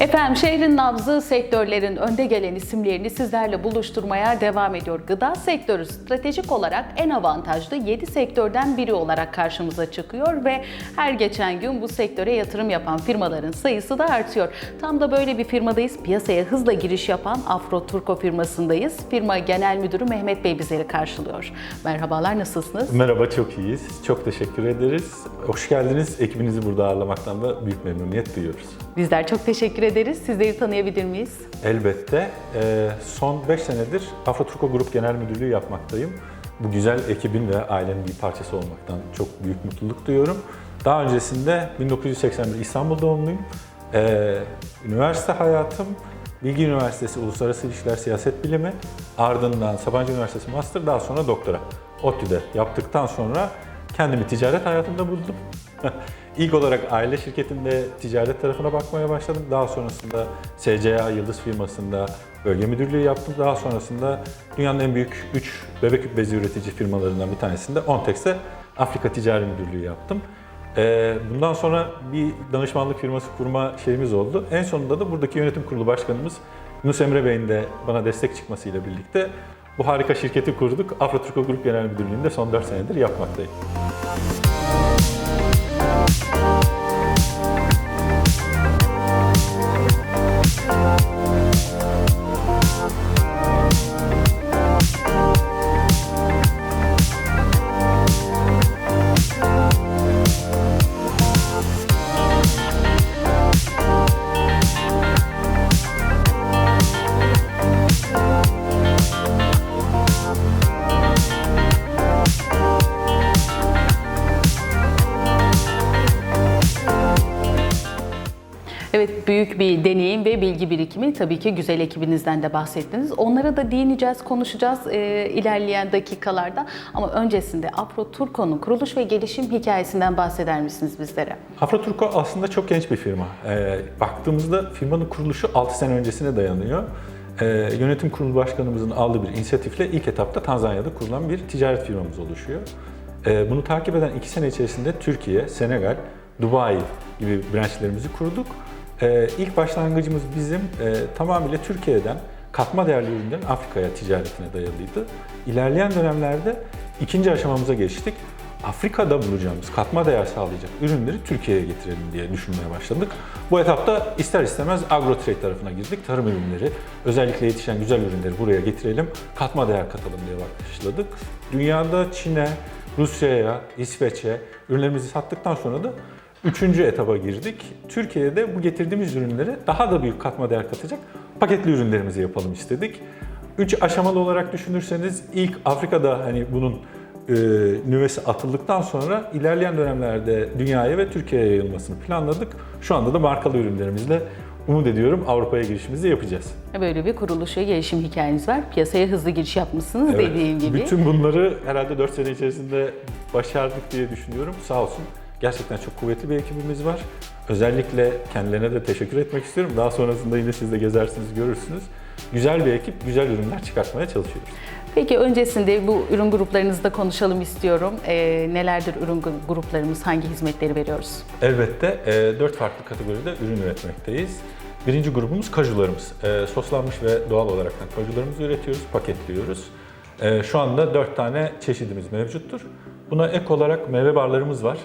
Efendim şehrin nabzı sektörlerin önde gelen isimlerini sizlerle buluşturmaya devam ediyor. Gıda sektörü stratejik olarak en avantajlı 7 sektörden biri olarak karşımıza çıkıyor ve her geçen gün bu sektöre yatırım yapan firmaların sayısı da artıyor. Tam da böyle bir firmadayız. Piyasaya hızla giriş yapan Afro Turko firmasındayız. Firma Genel Müdürü Mehmet Bey bizleri karşılıyor. Merhabalar nasılsınız? Merhaba, çok iyiyiz. Çok teşekkür ederiz. Hoş geldiniz. Ekibinizi burada ağırlamaktan da büyük memnuniyet duyuyoruz. Bizler çok teşekkür ederiz. Sizleri tanıyabilir miyiz? Elbette e, son 5 senedir Afroturko Grup Genel Müdürlüğü yapmaktayım. Bu güzel ekibin ve ailenin bir parçası olmaktan çok büyük mutluluk duyuyorum. Daha öncesinde 1981 İstanbul doğumluyum. E, üniversite hayatım Bilgi Üniversitesi Uluslararası İlişkiler Siyaset Bilimi, ardından Sabancı Üniversitesi Master, daha sonra doktora. ODTÜ'de yaptıktan sonra kendimi ticaret hayatında buldum. İlk olarak aile şirketinde ticaret tarafına bakmaya başladım. Daha sonrasında SCA Yıldız firmasında bölge müdürlüğü yaptım. Daha sonrasında dünyanın en büyük 3 bebek bezi üretici firmalarından bir tanesinde Ontex'te Afrika Ticari Müdürlüğü yaptım. Ee, Bundan sonra bir danışmanlık firması kurma şeyimiz oldu. En sonunda da buradaki yönetim kurulu başkanımız Yunus Emre Bey'in de bana destek çıkmasıyla birlikte bu harika şirketi kurduk. Afroturko Grup Genel Müdürlüğü'nde son 4 senedir yapmaktayım. Büyük bir deneyim ve bilgi birikimi. Tabii ki güzel ekibinizden de bahsettiniz. Onlara da değineceğiz, konuşacağız e, ilerleyen dakikalarda. Ama öncesinde Afro Turco'nun kuruluş ve gelişim hikayesinden bahseder misiniz bizlere? Afroturko aslında çok genç bir firma. Ee, baktığımızda firmanın kuruluşu 6 sene öncesine dayanıyor. Ee, yönetim kurulu başkanımızın aldığı bir inisiyatifle ilk etapta Tanzanya'da kurulan bir ticaret firmamız oluşuyor. Ee, bunu takip eden 2 sene içerisinde Türkiye, Senegal, Dubai gibi branşlarımızı kurduk. Ee, ilk başlangıcımız bizim e, tamamıyla Türkiye'den katma değerli ürünlerin Afrika'ya ticaretine dayalıydı. İlerleyen dönemlerde ikinci aşamamıza geçtik. Afrika'da bulacağımız katma değer sağlayacak ürünleri Türkiye'ye getirelim diye düşünmeye başladık. Bu etapta ister istemez agrotrade tarafına girdik. Tarım ürünleri, özellikle yetişen güzel ürünleri buraya getirelim, katma değer katalım diye başladık. Dünyada Çin'e, Rusya'ya, İsveç'e ürünlerimizi sattıktan sonra da Üçüncü etaba girdik. Türkiye'de bu getirdiğimiz ürünlere daha da büyük katma değer katacak paketli ürünlerimizi yapalım istedik. Üç aşamalı olarak düşünürseniz ilk Afrika'da hani bunun e, nüvesi atıldıktan sonra ilerleyen dönemlerde dünyaya ve Türkiye'ye yayılmasını planladık. Şu anda da markalı ürünlerimizle umut ediyorum Avrupa'ya girişimizi yapacağız. Böyle bir kuruluş ve gelişim hikayeniz var. Piyasaya hızlı giriş yapmışsınız Evet, dediğim gibi. Bütün bunları herhalde 4 sene içerisinde başardık diye düşünüyorum. Sağ olsun. Gerçekten çok kuvvetli bir ekibimiz var. Özellikle kendilerine de teşekkür etmek istiyorum. Daha sonrasında yine siz de gezersiniz, görürsünüz. Güzel bir ekip, güzel ürünler çıkartmaya çalışıyoruz. Peki öncesinde bu ürün gruplarınızda konuşalım istiyorum. Ee, nelerdir ürün gruplarımız, hangi hizmetleri veriyoruz? Elbette e, 4 farklı kategoride ürün üretmekteyiz. Birinci grubumuz kajularımız. E, soslanmış ve doğal olarak kajularımızı üretiyoruz, paketliyoruz. E, şu anda 4 tane çeşidimiz mevcuttur. Buna ek olarak meyve barlarımız var.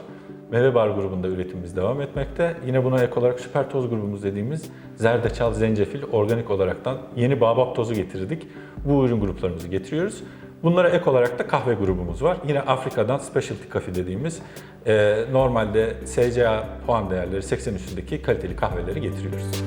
Meyve bar grubunda üretimimiz devam etmekte. Yine buna ek olarak süper toz grubumuz dediğimiz zerdeçal, zencefil, organik olaraktan yeni babap tozu getirdik. Bu ürün gruplarımızı getiriyoruz. Bunlara ek olarak da kahve grubumuz var. Yine Afrika'dan specialty coffee dediğimiz e, normalde SCA puan değerleri 80 üstündeki kaliteli kahveleri getiriyoruz.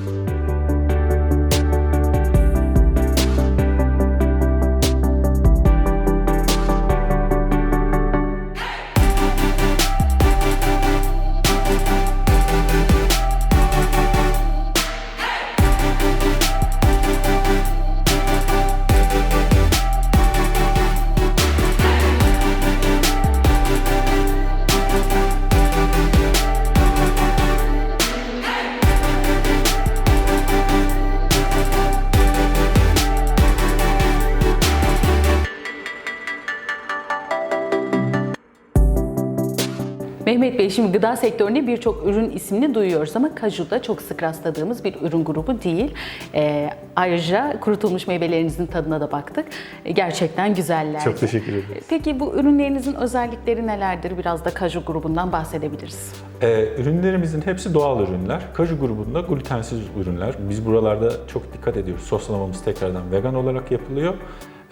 Mehmet Bey şimdi gıda sektöründe birçok ürün ismini duyuyoruz ama kaju da çok sık rastladığımız bir ürün grubu değil. Ee, ayrıca kurutulmuş meyvelerinizin tadına da baktık. Ee, gerçekten güzeller. Çok teşekkür ederiz. Peki bu ürünlerinizin özellikleri nelerdir? Biraz da kaju grubundan bahsedebiliriz. Ee, ürünlerimizin hepsi doğal ürünler. Kaju grubunda glutensiz ürünler. Biz buralarda çok dikkat ediyoruz. Soslamamız tekrardan vegan olarak yapılıyor.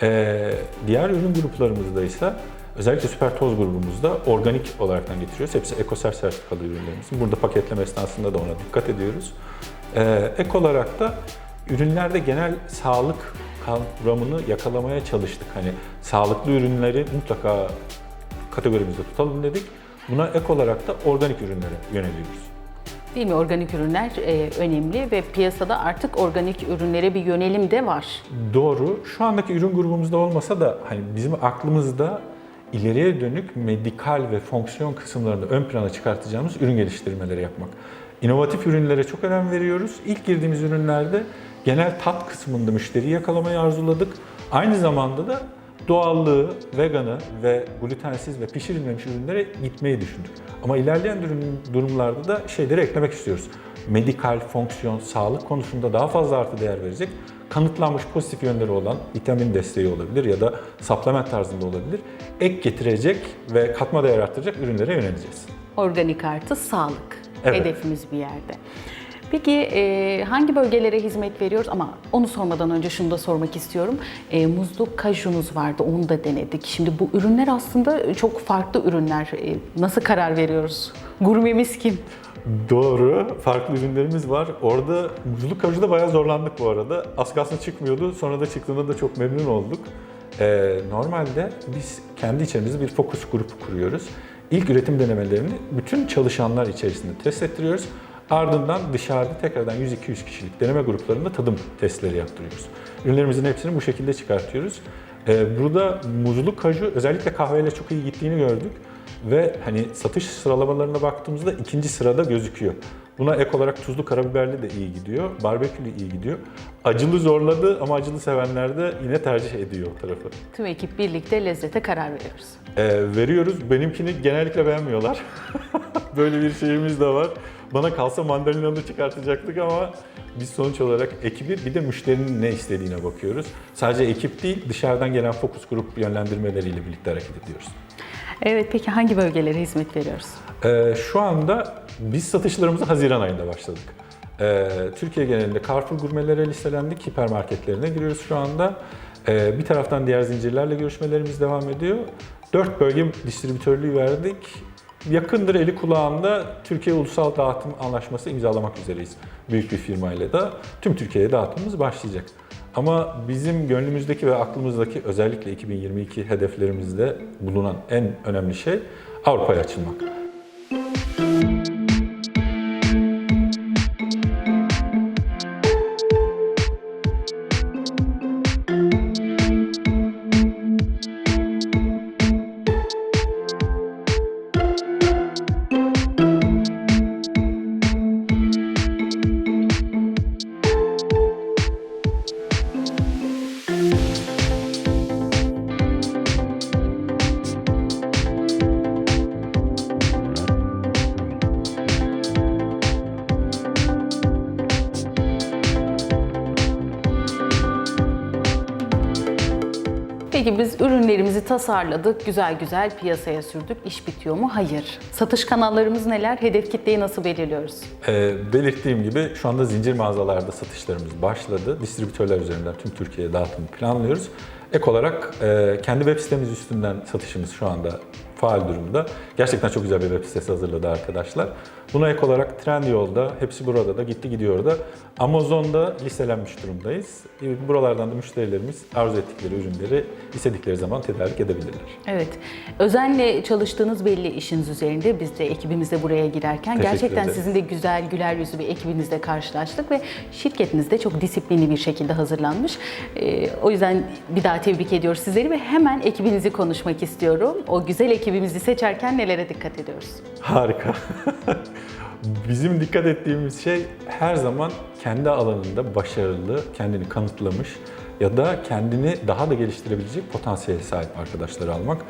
Ee, diğer ürün gruplarımızda ise özellikle süper toz grubumuzda organik olaraktan getiriyoruz. Hepsi EcoSer sertifikalı ürünlerimizin. Burada paketleme esnasında da ona dikkat ediyoruz. Ee, ek olarak da ürünlerde genel sağlık kavramını yakalamaya çalıştık. Hani sağlıklı ürünleri mutlaka kategorimizde tutalım dedik. Buna ek olarak da organik ürünlere yöneliyoruz. Değil mi? Organik ürünler e, önemli ve piyasada artık organik ürünlere bir yönelim de var. Doğru. Şu andaki ürün grubumuzda olmasa da hani bizim aklımızda ileriye dönük medikal ve fonksiyon kısımlarını ön plana çıkartacağımız ürün geliştirmeleri yapmak. İnovatif ürünlere çok önem veriyoruz. İlk girdiğimiz ürünlerde genel tat kısmında müşteriyi yakalamayı arzuladık. Aynı zamanda da doğallığı, veganı ve glutensiz ve pişirilmemiş ürünlere gitmeyi düşündük. Ama ilerleyen durum- durumlarda da şeyleri eklemek istiyoruz. Medikal, fonksiyon, sağlık konusunda daha fazla artı değer verecek, kanıtlanmış pozitif yönleri olan vitamin desteği olabilir ya da supplement tarzında olabilir. Ek getirecek ve katma değer arttıracak ürünlere yöneleceğiz. Organik artı sağlık Evet. hedefimiz bir yerde. Peki e, hangi bölgelere hizmet veriyoruz? Ama onu sormadan önce şunu da sormak istiyorum. E, muzlu kajunuz vardı, onu da denedik. Şimdi bu ürünler aslında çok farklı ürünler. E, nasıl karar veriyoruz? Gurmemiz kim? Doğru. Farklı ürünlerimiz var. Orada muzluk kavucuda bayağı zorlandık bu arada. Az kalsın çıkmıyordu. Sonra da çıktığında da çok memnun olduk. Ee, normalde biz kendi içerimizde bir fokus grubu kuruyoruz. İlk üretim denemelerini bütün çalışanlar içerisinde test ettiriyoruz. Ardından dışarıda tekrardan 100-200 kişilik deneme gruplarında tadım testleri yaptırıyoruz. Ürünlerimizin hepsini bu şekilde çıkartıyoruz. Ee, burada muzlu kaju özellikle kahveyle çok iyi gittiğini gördük ve hani satış sıralamalarına baktığımızda ikinci sırada gözüküyor. Buna ek olarak tuzlu karabiberli de iyi gidiyor, barbekülü iyi gidiyor. Acılı zorladı ama acılı sevenler de yine tercih ediyor o tarafı. Tüm ekip birlikte lezzete karar veriyoruz. Ee, veriyoruz. Benimkini genellikle beğenmiyorlar. Böyle bir şeyimiz de var. Bana kalsa mandalinalı çıkartacaktık ama biz sonuç olarak ekibi bir de müşterinin ne istediğine bakıyoruz. Sadece ekip değil dışarıdan gelen fokus grup yönlendirmeleriyle birlikte hareket ediyoruz. Evet, peki hangi bölgelere hizmet veriyoruz? Ee, şu anda biz satışlarımızı Haziran ayında başladık. Ee, Türkiye genelinde Carrefour gurmelere listelendik. Hipermarketlerine giriyoruz şu anda. Ee, bir taraftan diğer zincirlerle görüşmelerimiz devam ediyor. Dört bölge distribütörlüğü verdik. Yakındır eli kulağında Türkiye Ulusal Dağıtım Anlaşması imzalamak üzereyiz. Büyük bir firmayla da tüm Türkiye'ye dağıtımımız başlayacak. Ama bizim gönlümüzdeki ve aklımızdaki özellikle 2022 hedeflerimizde bulunan en önemli şey Avrupa'ya açılmak. Peki biz ürünlerimizi tasarladık, güzel güzel piyasaya sürdük. İş bitiyor mu? Hayır. Satış kanallarımız neler? Hedef kitleyi nasıl belirliyoruz? Ee, belirttiğim gibi şu anda zincir mağazalarda satışlarımız başladı. Distribütörler üzerinden tüm Türkiye'ye dağıtımı planlıyoruz. Ek olarak e, kendi web sitemiz üstünden satışımız şu anda faal durumda. Gerçekten çok güzel bir web sitesi hazırladı arkadaşlar. Buna ek olarak Trendyol'da, hepsi burada da gitti gidiyor da Amazon'da listelenmiş durumdayız. E, Buralardan da müşterilerimiz arzu ettikleri ürünleri istedikleri zaman tedarik edebilirler. Evet. Özenle çalıştığınız belli işiniz üzerinde. Biz de ekibimizle buraya girerken Teşekkür gerçekten ederiz. sizin de güzel, güler yüzlü bir ekibinizle karşılaştık ve şirketiniz de çok disiplinli bir şekilde hazırlanmış. Ee, o yüzden bir daha tebrik ediyoruz sizleri ve hemen ekibinizi konuşmak istiyorum. O güzel ekibimizi seçerken nelere dikkat ediyoruz? Harika. Bizim dikkat ettiğimiz şey her zaman kendi alanında başarılı, kendini kanıtlamış ya da kendini daha da geliştirebilecek potansiyele sahip arkadaşları almak.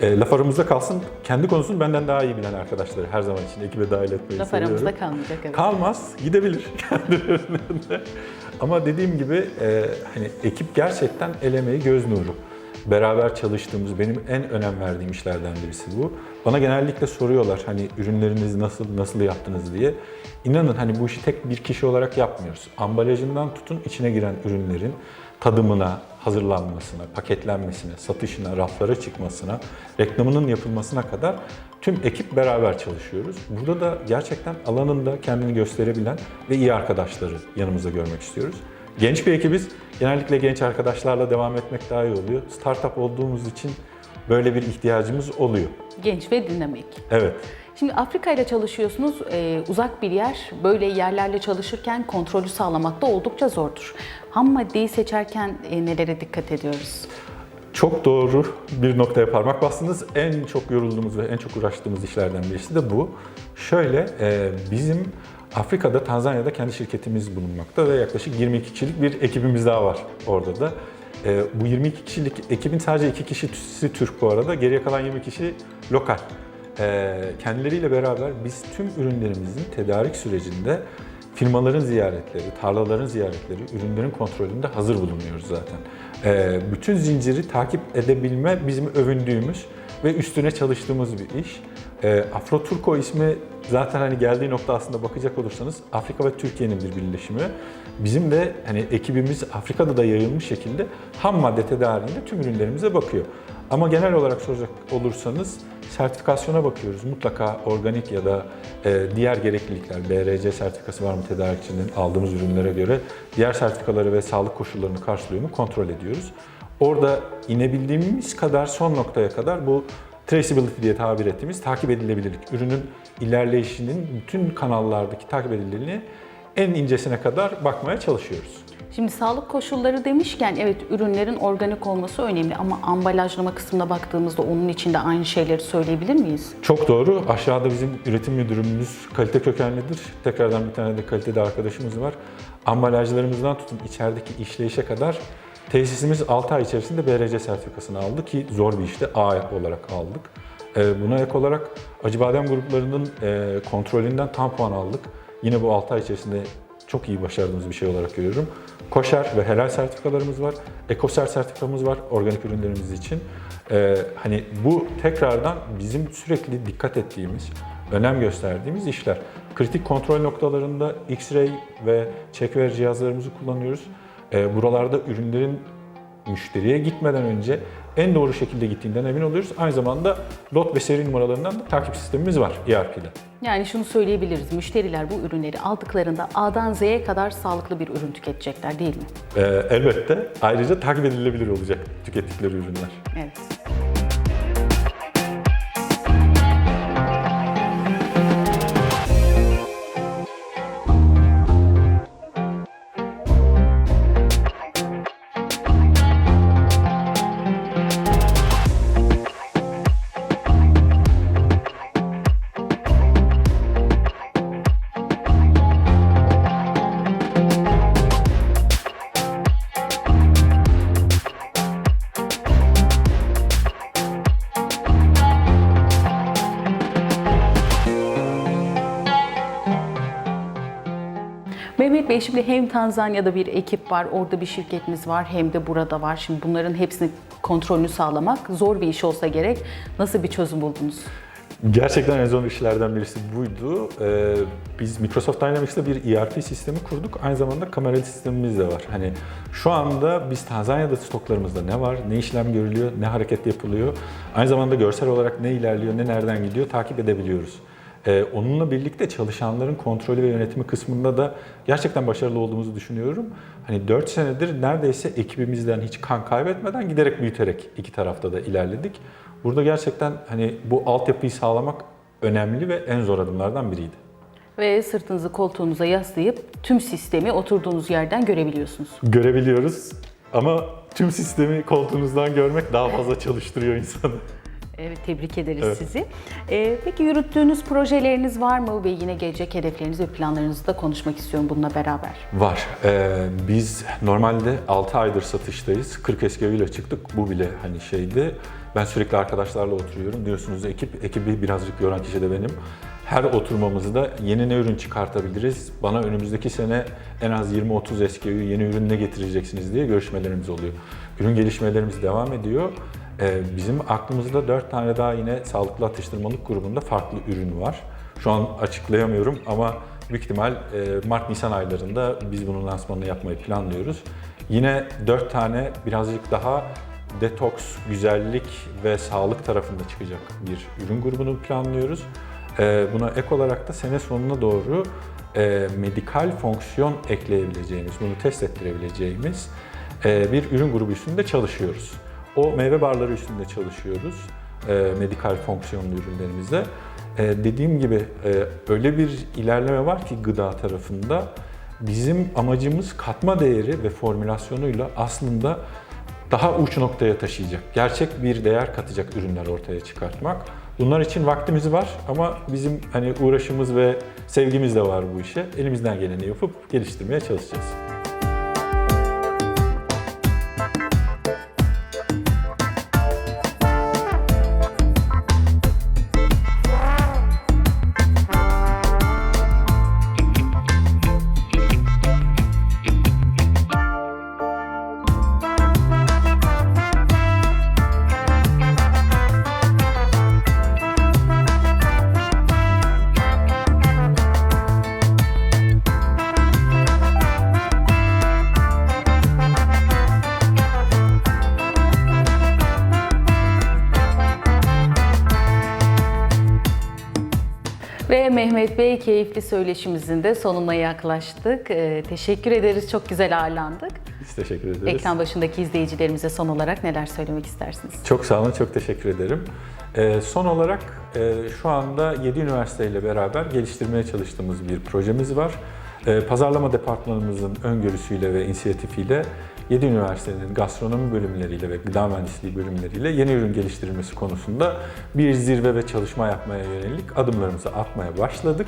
E, laf aramızda kalsın, kendi konusunu benden daha iyi bilen arkadaşları her zaman için ekibe dahil etmeyi Laf seviyorum. aramızda kalmayacak evet. Kalmaz, gidebilir kendilerinde. Ama dediğim gibi e, hani ekip gerçekten el emeği göz nuru. Beraber çalıştığımız, benim en önem verdiğim işlerden birisi bu. Bana genellikle soruyorlar hani ürünlerinizi nasıl nasıl yaptınız diye. İnanın hani bu işi tek bir kişi olarak yapmıyoruz. Ambalajından tutun içine giren ürünlerin tadımına, hazırlanmasına, paketlenmesine, satışına, raflara çıkmasına, reklamının yapılmasına kadar tüm ekip beraber çalışıyoruz. Burada da gerçekten alanında kendini gösterebilen ve iyi arkadaşları yanımızda görmek istiyoruz. Genç bir ekibiz. Genellikle genç arkadaşlarla devam etmek daha iyi oluyor. Startup olduğumuz için böyle bir ihtiyacımız oluyor. Genç ve dinamik. Evet. Şimdi Afrika ile çalışıyorsunuz. Ee, uzak bir yer. Böyle yerlerle çalışırken kontrolü sağlamak da oldukça zordur. Ham maddeyi seçerken e, nelere dikkat ediyoruz? Çok doğru bir noktaya parmak bastınız. En çok yorulduğumuz ve en çok uğraştığımız işlerden birisi de bu. Şöyle, e, bizim Afrika'da, Tanzanya'da kendi şirketimiz bulunmakta ve yaklaşık 22 kişilik bir ekibimiz daha var orada da. E, bu 22 kişilik ekibin sadece 2 kişisi Türk bu arada, geriye kalan 20 kişi lokal. E, kendileriyle beraber biz tüm ürünlerimizin tedarik sürecinde firmaların ziyaretleri, tarlaların ziyaretleri, ürünlerin kontrolünde hazır bulunuyoruz zaten. Ee, bütün zinciri takip edebilme bizim övündüğümüz ve üstüne çalıştığımız bir iş. Ee, Afro Turco ismi zaten hani geldiği nokta aslında bakacak olursanız Afrika ve Türkiye'nin bir birleşimi. Bizim de hani ekibimiz Afrika'da da yayılmış şekilde ham madde tedariğinde tüm ürünlerimize bakıyor. Ama genel olarak soracak olursanız sertifikasyona bakıyoruz. Mutlaka organik ya da e, diğer gereklilikler, BRC sertifikası var mı tedarikçinin aldığımız ürünlere göre diğer sertifikaları ve sağlık koşullarını karşılıyor mu kontrol ediyoruz. Orada inebildiğimiz kadar son noktaya kadar bu traceability diye tabir ettiğimiz takip edilebilirlik, ürünün ilerleyişinin bütün kanallardaki takip edilirliğine en incesine kadar bakmaya çalışıyoruz. Şimdi sağlık koşulları demişken evet ürünlerin organik olması önemli ama ambalajlama kısmına baktığımızda onun için de aynı şeyleri söyleyebilir miyiz? Çok doğru. Aşağıda bizim üretim müdürümüz kalite kökenlidir. Tekrardan bir tane de kalitede arkadaşımız var. Ambalajlarımızdan tutun içerideki işleyişe kadar tesisimiz 6 ay içerisinde BRC sertifikasını aldı ki zor bir işte A olarak aldık. Ee, Buna ek olarak Acıbadem gruplarının e, kontrolünden tam puan aldık. Yine bu 6 ay içerisinde çok iyi başardığımız bir şey olarak görüyorum. Koşer ve helal sertifikalarımız var. Ekoser sertifikamız var organik ürünlerimiz için. Ee, hani bu tekrardan bizim sürekli dikkat ettiğimiz, önem gösterdiğimiz işler. Kritik kontrol noktalarında X-ray ve checkwear cihazlarımızı kullanıyoruz. Ee, buralarda ürünlerin müşteriye gitmeden önce en doğru şekilde gittiğinden emin oluyoruz. Aynı zamanda lot ve seri numaralarından da takip sistemimiz var E ERP'de. Yani şunu söyleyebiliriz. Müşteriler bu ürünleri aldıklarında A'dan Z'ye kadar sağlıklı bir ürün tüketecekler değil mi? Ee, elbette ayrıca takip edilebilir olacak tükettikleri ürünler. Evet. Bey şimdi hem Tanzanya'da bir ekip var, orada bir şirketiniz var hem de burada var. Şimdi bunların hepsini kontrolünü sağlamak zor bir iş olsa gerek. Nasıl bir çözüm buldunuz? Gerçekten en zor işlerden birisi buydu. Ee, biz Microsoft Dynamics'te bir ERP sistemi kurduk. Aynı zamanda kameralı sistemimiz de var. Hani şu anda biz Tanzanya'da stoklarımızda ne var, ne işlem görülüyor, ne hareket yapılıyor. Aynı zamanda görsel olarak ne ilerliyor, ne nereden gidiyor takip edebiliyoruz. Ee, onunla birlikte çalışanların kontrolü ve yönetimi kısmında da gerçekten başarılı olduğumuzu düşünüyorum. Hani 4 senedir neredeyse ekibimizden hiç kan kaybetmeden giderek büyüterek iki tarafta da ilerledik. Burada gerçekten hani bu altyapıyı sağlamak önemli ve en zor adımlardan biriydi. Ve sırtınızı koltuğunuza yaslayıp tüm sistemi oturduğunuz yerden görebiliyorsunuz. Görebiliyoruz ama tüm sistemi koltuğunuzdan görmek daha fazla çalıştırıyor insanı. Evet, tebrik ederiz Evet. sizi. Ee, peki yürüttüğünüz projeleriniz var mı ve yine gelecek hedeflerinizi ve planlarınızı da konuşmak istiyorum bununla beraber. Var. Ee, biz normalde 6 aydır satıştayız. 40 SKU ile çıktık. Bu bile hani şeydi. Ben sürekli arkadaşlarla oturuyorum. Diyorsunuz ekip, ekibi birazcık yoran kişi de benim. Her oturmamızda yeni ne ürün çıkartabiliriz? Bana önümüzdeki sene en az 20-30 SKU yeni ürün ne getireceksiniz diye görüşmelerimiz oluyor. Ürün gelişmelerimiz devam ediyor. Ee, bizim aklımızda 4 tane daha yine sağlıklı atıştırmalık grubunda farklı ürün var. Şu an açıklayamıyorum ama büyük ihtimal e, Mart-Nisan aylarında biz bunun lansmanını yapmayı planlıyoruz. Yine 4 tane birazcık daha detoks, güzellik ve sağlık tarafında çıkacak bir ürün grubunu planlıyoruz. E, Buna ek olarak da sene sonuna doğru e, medikal fonksiyon ekleyebileceğimiz, bunu test ettirebileceğimiz e, bir ürün grubu üstünde çalışıyoruz. O meyve barları üstünde çalışıyoruz e, medikal fonksiyonlu ürünlerimizde. E, dediğim gibi e, öyle bir ilerleme var ki gıda tarafında bizim amacımız katma değeri ve formülasyonuyla aslında daha uç noktaya taşıyacak, gerçek bir değer katacak ürünler ortaya çıkartmak. Bunlar için vaktimiz var ama bizim hani uğraşımız ve sevgimiz de var bu işe. Elimizden geleni yapıp geliştirmeye çalışacağız. Mehmet Bey keyifli söyleşimizin de sonuna yaklaştık. Ee, teşekkür ederiz, çok güzel ağırlandık. Biz teşekkür ederiz. Ekran başındaki izleyicilerimize son olarak neler söylemek istersiniz? Çok sağ olun, çok teşekkür ederim. Ee, son olarak e, şu anda 7 üniversiteyle beraber geliştirmeye çalıştığımız bir projemiz var. Ee, pazarlama departmanımızın öngörüsüyle ve inisiyatifiyle 7 üniversitenin gastronomi bölümleriyle ve gıda mühendisliği bölümleriyle yeni ürün geliştirilmesi konusunda bir zirve ve çalışma yapmaya yönelik adımlarımızı atmaya başladık.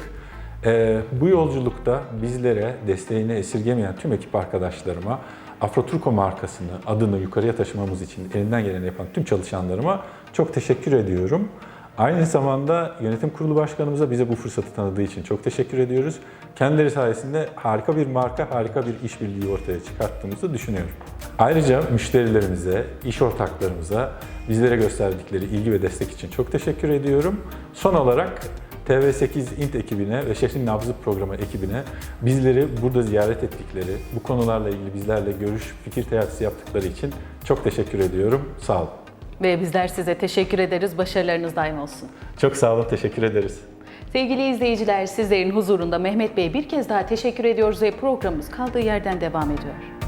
Ee, bu yolculukta bizlere desteğini esirgemeyen tüm ekip arkadaşlarıma, Afroturko markasını, adını yukarıya taşımamız için elinden geleni yapan tüm çalışanlarıma çok teşekkür ediyorum. Aynı zamanda yönetim kurulu başkanımıza bize bu fırsatı tanıdığı için çok teşekkür ediyoruz. Kendileri sayesinde harika bir marka, harika bir işbirliği ortaya çıkarttığımızı düşünüyorum. Ayrıca müşterilerimize, iş ortaklarımıza bizlere gösterdikleri ilgi ve destek için çok teşekkür ediyorum. Son olarak TV8 İNT ekibine ve Şehrin Nabzı programı ekibine bizleri burada ziyaret ettikleri, bu konularla ilgili bizlerle görüş, fikir teatisi yaptıkları için çok teşekkür ediyorum. Sağ olun. Ve bizler size teşekkür ederiz. Başarılarınız daim olsun. Çok sağ olun, teşekkür ederiz. Sevgili izleyiciler, sizlerin huzurunda Mehmet Bey'e bir kez daha teşekkür ediyoruz ve programımız kaldığı yerden devam ediyor.